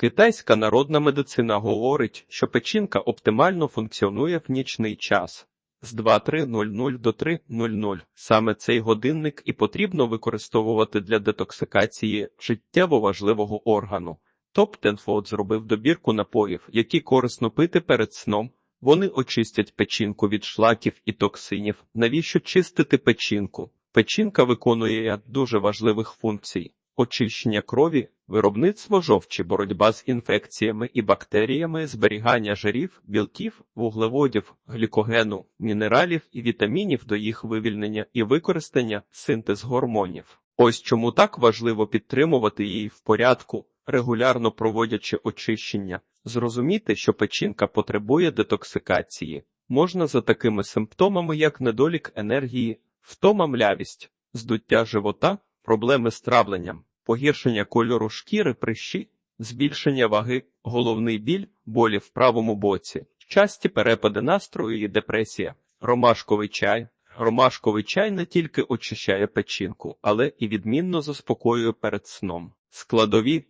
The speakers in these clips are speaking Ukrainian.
Китайська народна медицина говорить, що печінка оптимально функціонує в нічний час з 23.00 до 3.00. Саме цей годинник і потрібно використовувати для детоксикації життєво важливого органу. Топ Tenfold зробив добірку напоїв, які корисно пити перед сном. Вони очистять печінку від шлаків і токсинів. Навіщо чистити печінку? Печінка виконує дуже важливих функцій: очищення крові, виробництво жовчі, боротьба з інфекціями і бактеріями, зберігання жирів, білків, вуглеводів, глікогену, мінералів і вітамінів до їх вивільнення і використання, синтез гормонів. Ось чому так важливо підтримувати її в порядку, регулярно проводячи очищення. Зрозуміти, що печінка потребує детоксикації, можна за такими симптомами, як недолік енергії, втома млявість, здуття живота, проблеми з травленням, погіршення кольору шкіри прищі, збільшення ваги, головний біль, болі в правому боці, часті перепади настрою і депресія, ромашковий чай. Ромашковий чай не тільки очищає печінку, але і відмінно заспокоює перед сном. Складові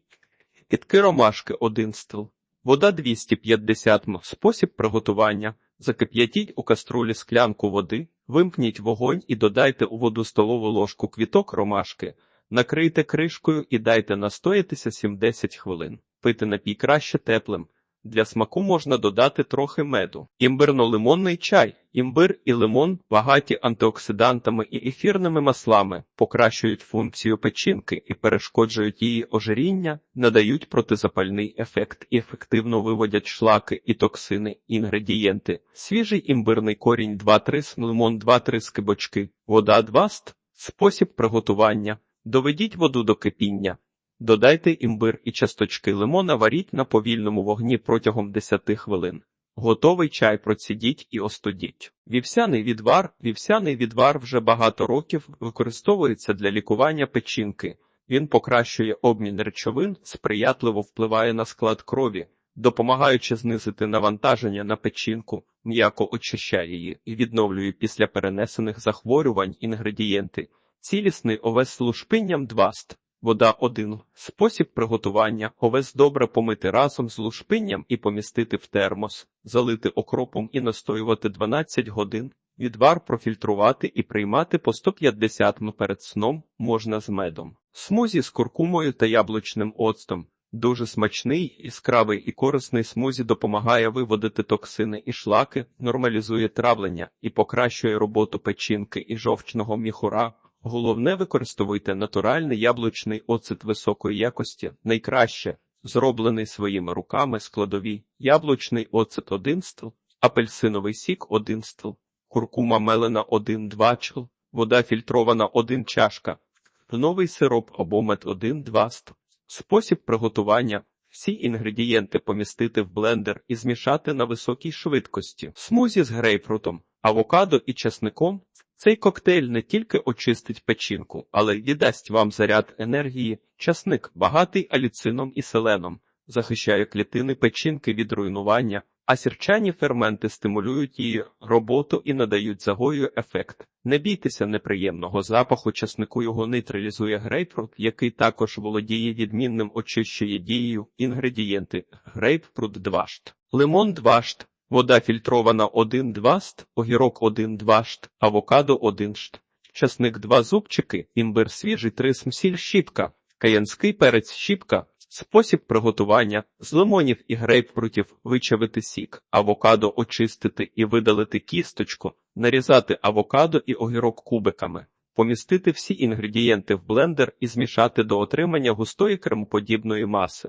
Кітки ромашки 1 стил, вода 250 м. Спосіб приготування. Закип'ятіть у каструлі склянку води, вимкніть вогонь і додайте у воду столову ложку квіток ромашки, накрийте кришкою і дайте настоятися 7-10 хвилин. Пити напій краще теплим. Для смаку можна додати трохи меду. Імбирно-лимонний чай. Імбир і лимон багаті антиоксидантами і ефірними маслами, покращують функцію печінки і перешкоджують її ожиріння, надають протизапальний ефект і ефективно виводять шлаки і токсини, інгредієнти. Свіжий імбирний корінь 2-3 лимон 2-3 скибочки, вода 2 ст. Спосіб приготування. Доведіть воду до кипіння. Додайте імбир і часточки лимона варіть на повільному вогні протягом 10 хвилин. Готовий чай процідіть і остудіть. Вівсяний відвар. Вівсяний відвар вже багато років використовується для лікування печінки. Він покращує обмін речовин, сприятливо впливає на склад крові, допомагаючи знизити навантаження на печінку, м'яко очищає її і відновлює після перенесених захворювань інгредієнти. Цілісний овес з лушпинням 2 ст. Вода 1. Спосіб приготування. Овес добре помити разом з лушпинням і помістити в термос, залити окропом і настоювати 12 годин. Відвар профільтрувати і приймати по 150 м перед сном можна з медом. Смузі з куркумою та яблучним оцтом. Дуже смачний, яскравий і корисний смузі допомагає виводити токсини і шлаки, нормалізує травлення і покращує роботу печінки і жовчного міхура. Головне використовуйте натуральний яблучний оцет високої якості, найкраще, зроблений своїми руками складові, яблучний оцет 1 стл, апельсиновий сік 1 стл, куркума мелена 1-2 чл, вода фільтрована 1 чашка, новий сироп або мед 1-2 стл. Спосіб приготування. Всі інгредієнти помістити в блендер і змішати на високій швидкості. Смузі з грейпфрутом, авокадо і чесником цей коктейль не тільки очистить печінку, але й дасть вам заряд енергії. Часник, багатий аліцином і селеном, захищає клітини печінки від руйнування, а сірчані ферменти стимулюють її роботу і надають загою ефект. Не бійтеся неприємного запаху, часнику його нейтралізує грейпфрут, який також володіє відмінним очищує дією інгредієнти грейпфрут 2 шт, лимон 2 шт, Вода фільтрована 1-2 шт, огірок 1-2 шт, авокадо 1 шт, часник 2 зубчики, імбир свіжий 3 см сіль щіпка, каянський перець щіпка, спосіб приготування з лимонів і грейпфрутів вичавити сік, авокадо очистити і видалити кісточку, нарізати авокадо і огірок кубиками, помістити всі інгредієнти в блендер і змішати до отримання густої кремоподібної маси.